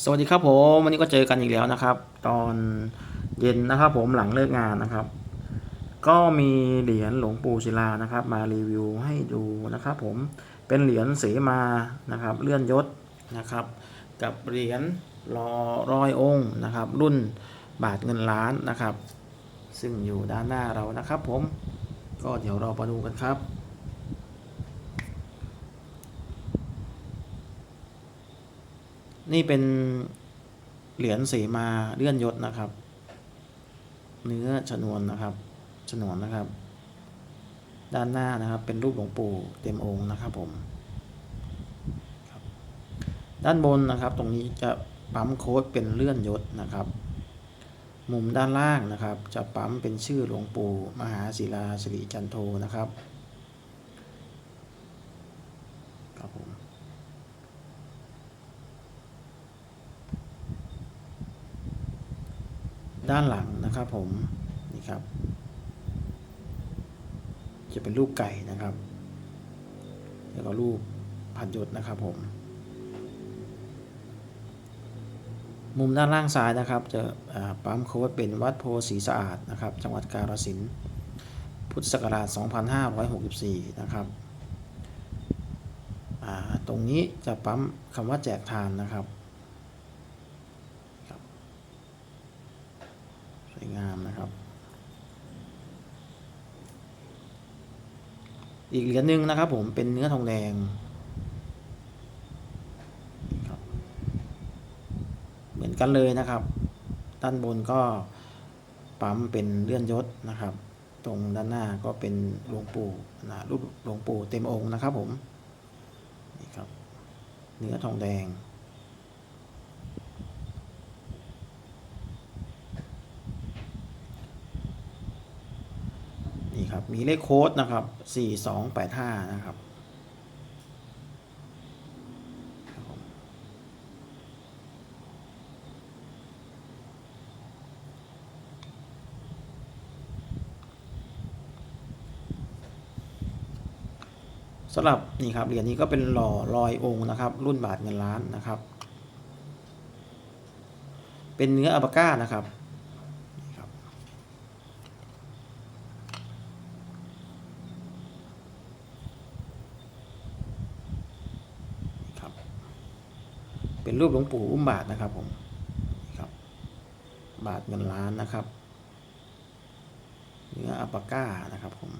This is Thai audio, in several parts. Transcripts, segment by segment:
สวัสดีครับผมวันนี้ก็เจอกันอีกแล้วนะครับ ตอนเย็นนะครับผมหลังเลิกงานนะครับ ก็มีเหรียญหลวงปู่ศิลานะครับ มารีวิวให้ดูนะครับ ผมเป็นเหรียญเสมานะครับเลื่อนยศนะครับ กับเหรียญรอร้อยองค์นะครับ รุ่นบาทเงินล้านนะครับ ซึ่งอยู่ด้านหน้าเรานะครับ ผมก็เดี๋ยวเรามาดูกันครับ นี่เป็นเหรียญเสมาเลื่อนยศนะครับ เนื้อชนวนนะครับชนวนนะครับ ด้านหน้านะครับเป็นรูปหลวงปู่เต็มองค์นะครับผมบด้านบนนะครับตรงนี้จะปั๊มโค้ดเป็นเลื่อนยศนะครับ มุมด้านล่างนะครับ จะปั๊มเป็นชื่อหลวงปู่มหาศิลาสิริจันโทนะครับผม ด้านหลังนะครับผมนี่ครับ จะเป็นรูปไก่นะครับ แล้วก็รูปพันยศนะครับผม มุมด้านล่างซ้ายนะครับ จะปั๊มโค้ดเป็นวัดโพสีสะอาดนะครับ จังหวัดกาฬสินธุ์พุทธศักราช 2564 นะครับอ่าตรงนี้จะปั๊มคำว่าแจกทานนะครับ สวยงาม นะครับ อีกเหรียญหนึ่งนะครับ ผมเป็นเนื้อทองแดงเหมือนกันเลยนะครับ ด้านบนก็ปั๊มเป็นเลื่อนยศนะครับ ตรงด้านหน้าก็เป็นหลวงปู่นะรูปหลวงปู่เต็มองค์นะครับผมนี่ครับ เนื้อทองแดง นี่ครับ มีเลขโค้ดนะครับ4285นะครับครับสำหรับนี่ครับเหรียญนี้ก็เป็นหล่อลอยองค์นะครับ รุ่นบาทเงินล้านนะครับ เป็นเนื้ออัลปาก้านะครับนี่ครับ ครับ เป็นรูปหลวงปู่อุ้มบาทนะครับผมครับ บาทเงินล้านนะครับเนื้ออัปาก้านะครับผม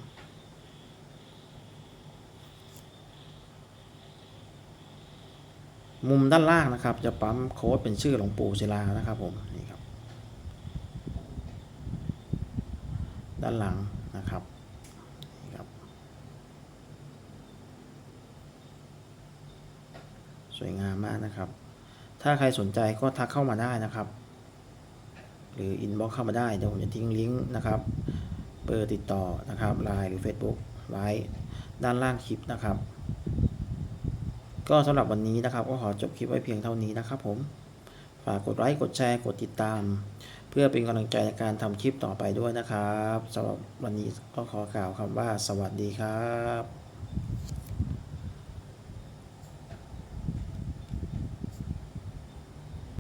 มุมด้านล่างนะครับ จะปั๊มโค้ดเป็นชื่อหลวงปู่ศิลานะครับผมนี่ครับ ด้านหลังนะครับครับ สวยงามมากนะครับ ถ้าใครสนใจก็ทักเข้ามาได้นะครับ หรืออินบ็อกเข้ามาได้ เดี๋ยวผมจะทิ้งลิงก์นะครับ เบอร์ติดต่อนะครับไลน์หรือ Facebook ไว้ด้านล่างคลิปนะครับ ก็สำหรับวันนี้นะครับ ก็ขอจบคลิปไว้เพียงเท่านี้นะครับผม ฝากกดไลค์ กดแชร์ กดติดตาม เพื่อเป็นกำลังใจในการทำคลิปต่อไปด้วยนะครับสำหรับวันนี้ก็ขอกล่าวคำว่า สวัสดีครับ